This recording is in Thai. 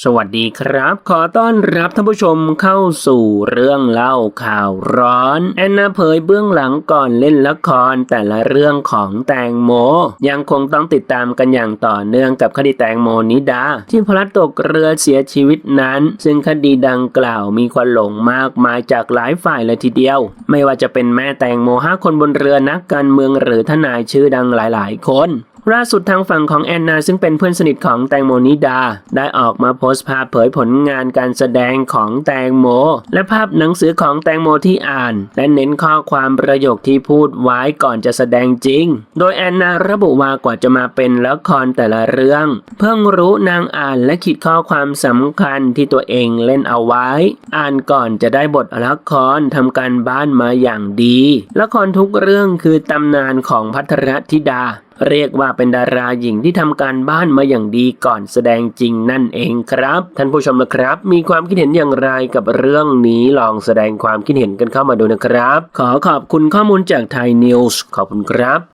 สวัสดีครับ ขอต้อนรับท่านผู้ชมเข้าสู่เรื่องเล่าข่าวร้อน แอนนาเผยเบื้องหลังก่อนเล่นละครแต่ละเรื่องของแตงโม ยังคงต้องติดตามกันอย่างต่อเนื่องกับคดีแตงโมนิดา ที่พลัดตกเรือเสียชีวิตนั้น ซึ่งคดีดังกล่าวมีควันหลงมากมายจากหลายฝ่ายเลยทีเดียว ไม่ว่าจะเป็นแม่แตงโมห้าคนบนเรือนักการเมืองหรือทนายชื่อดังหลาย ๆ คน ล่าสุดทางฝั่งของแอนนาซึ่งเป็นเพื่อนสนิทของแตงโมนิดา ได้ออกมาโพสต์ภาพเผยผลงานการแสดงของแตงโม และภาพหนังสือของแตงโมที่อ่าน และเน้นข้อความประโยคที่พูดไว้ก่อนจะแสดงจริง โดยแอนนาระบุว่ากว่าจะมาเป็นละครแต่ละเรื่อง เพิ่งรู้นางอ่านและขีดข้อความสำคัญที่ตัวเองเล่นเอาไว้ อ่านก่อนจะได้บทละครทำการบ้านมาอย่างดีละครทุกเรื่องคือตำนานของพัทรธิดาเรียกว่าเป็นดาราหญิงที่ทำการบ้านมาอย่างดีก่อนแสดงจริงนั่นเองครับ ท่านผู้ชมนะครับ มีความคิดเห็นอย่างไรกับเรื่องนี้ลองแสดงความคิดเห็นกันเข้ามาดูนะครับ ขอขอบคุณข้อมูลจากไทยนิวส์ขอบคุณครับ